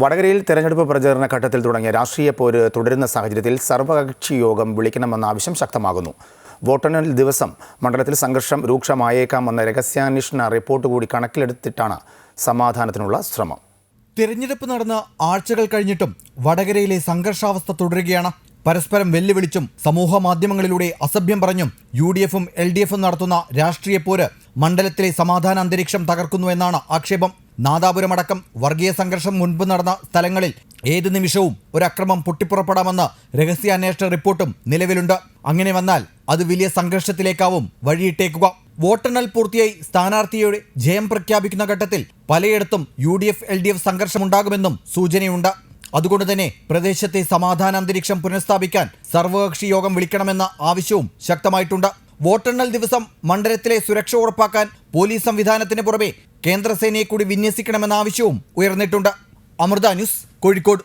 വടകരയിൽ തെരഞ്ഞെടുപ്പ് പ്രചരണ ഘട്ടത്തിൽ തുടങ്ങിയ രാഷ്ട്രീയ പോര് തുടരുന്ന സാഹചര്യത്തിൽ സർവകക്ഷി യോഗം വിളിക്കണമെന്ന ആവശ്യം ശക്തമാകുന്നു. വോട്ടെണ്ണൽ ദിവസം മണ്ഡലത്തിൽ സംഘർഷം രൂക്ഷമായേക്കാമെന്ന രഹസ്യാന്വേഷണ റിപ്പോർട്ട് കൂടി കണക്കിലെടുത്തിട്ടാണ് സമാധാനത്തിനുള്ള ശ്രമം. തിരഞ്ഞെടുപ്പ് നടന്ന ആഴ്ചകൾ കഴിഞ്ഞിട്ടും വടകരയിലെ സംഘർഷാവസ്ഥ തുടരുകയാണ്. പരസ്പരം വെല്ലുവിളിച്ചും സമൂഹ മാധ്യമങ്ങളിലൂടെ അസഭ്യം പറഞ്ഞും യു ഡി എഫും എൽ ഡി എഫും നടത്തുന്ന രാഷ്ട്രീയ പോര് മണ്ഡലത്തിലെ സമാധാന അന്തരീക്ഷം തകർക്കുന്നുവെന്നാണ് ആക്ഷേപം. നാദാപുരമടക്കം വർഗീയ സംഘർഷം മുൻപ് നടന്ന സ്ഥലങ്ങളിൽ ഏത് നിമിഷവും ഒരു അക്രമം പൊട്ടിപ്പുറപ്പെടാമെന്ന രഹസ്യാന്വേഷണ റിപ്പോർട്ടും നിലവിലുണ്ട്. അങ്ങനെ വന്നാൽ അത് വലിയ സംഘർഷത്തിലേക്കാവും വഴിയിട്ടേക്കുക. വോട്ടെണ്ണൽ പൂർത്തിയായി സ്ഥാനാർത്ഥിയുടെ ജയം പ്രഖ്യാപിക്കുന്ന ഘട്ടത്തിൽ പലയിടത്തും U D F L D F സംഘർഷമുണ്ടാകുമെന്നും സൂചനയുണ്ട്. അതുകൊണ്ട് തന്നെ പ്രദേശത്തെ സമാധാന അന്തരീക്ഷം പുനഃസ്ഥാപിക്കാൻ സർവകക്ഷി യോഗം വിളിക്കണമെന്ന ആവശ്യവും ശക്തമായിട്ടുണ്ട്. വോട്ടെണ്ണൽ ദിവസം മണ്ഡലത്തിലെ സുരക്ഷ ഉറപ്പാക്കാൻ പോലീസ് സംവിധാനത്തിന് പുറമെ കേന്ദ്രസേനയെ കൂടി വിന്യസിക്കണമെന്ന ആവശ്യവും ഉയർന്നിട്ടുണ്ട്. അമൃത ന്യൂസ് കോഴിക്കോട്.